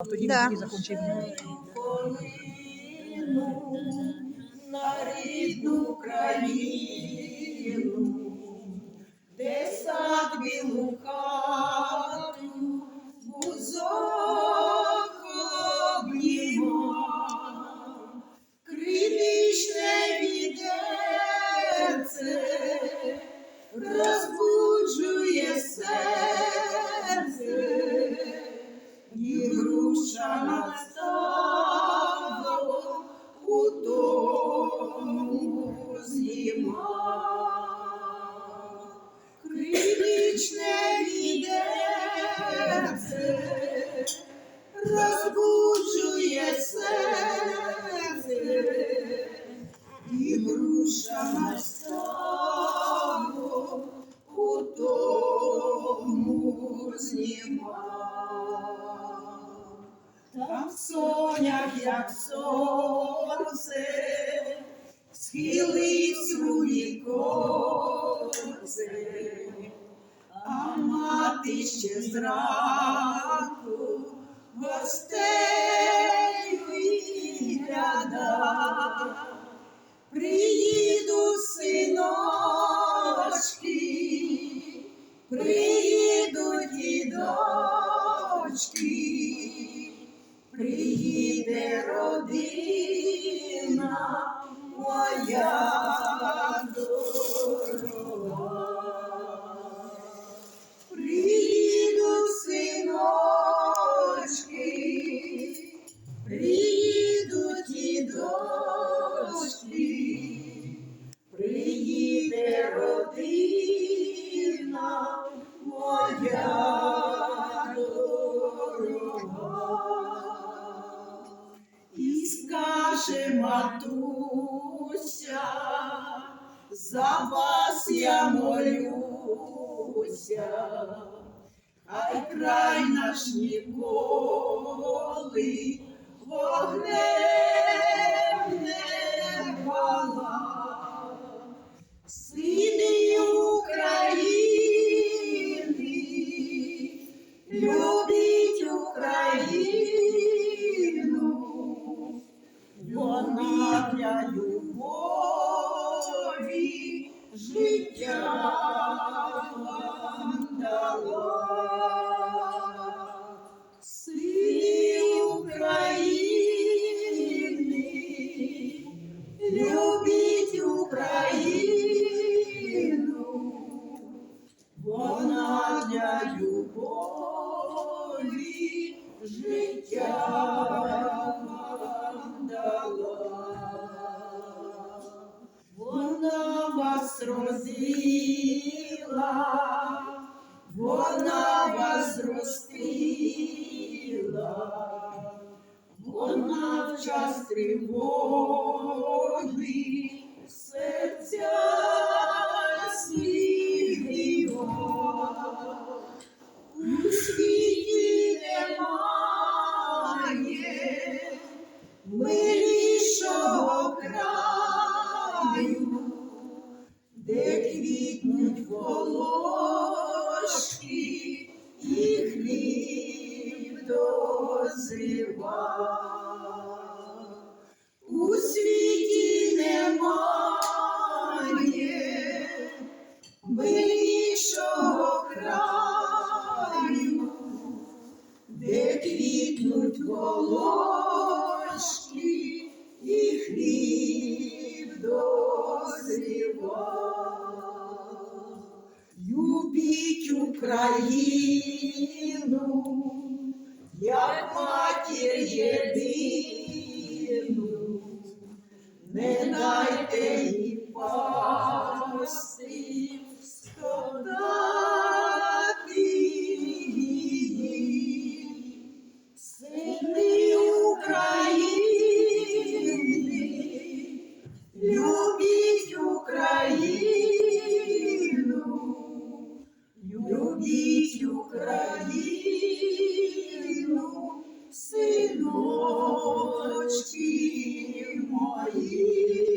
А тоді Да. він закінчив. на рідну країну, де сад білу і груша настала у тому зима. Крилічне відерце розбуджує серце, і груша настала Там сонях, як сонце, схилився у віконце, а мати ще зранку гостей вигляда. Приїде родина моя дорога. Скаже матуся, за вас я молюся, хай край наш ніколи вогнем не любіть Україну, вона для любові життя вам дала. Вона вас родила, вона вас ростила, вона в час тривоги У світі немає милішого краю, де квітнуть волошки і хліб дозріва. Любіть Україну, як матір єдину, не дайте їй пасти, Hallelujah.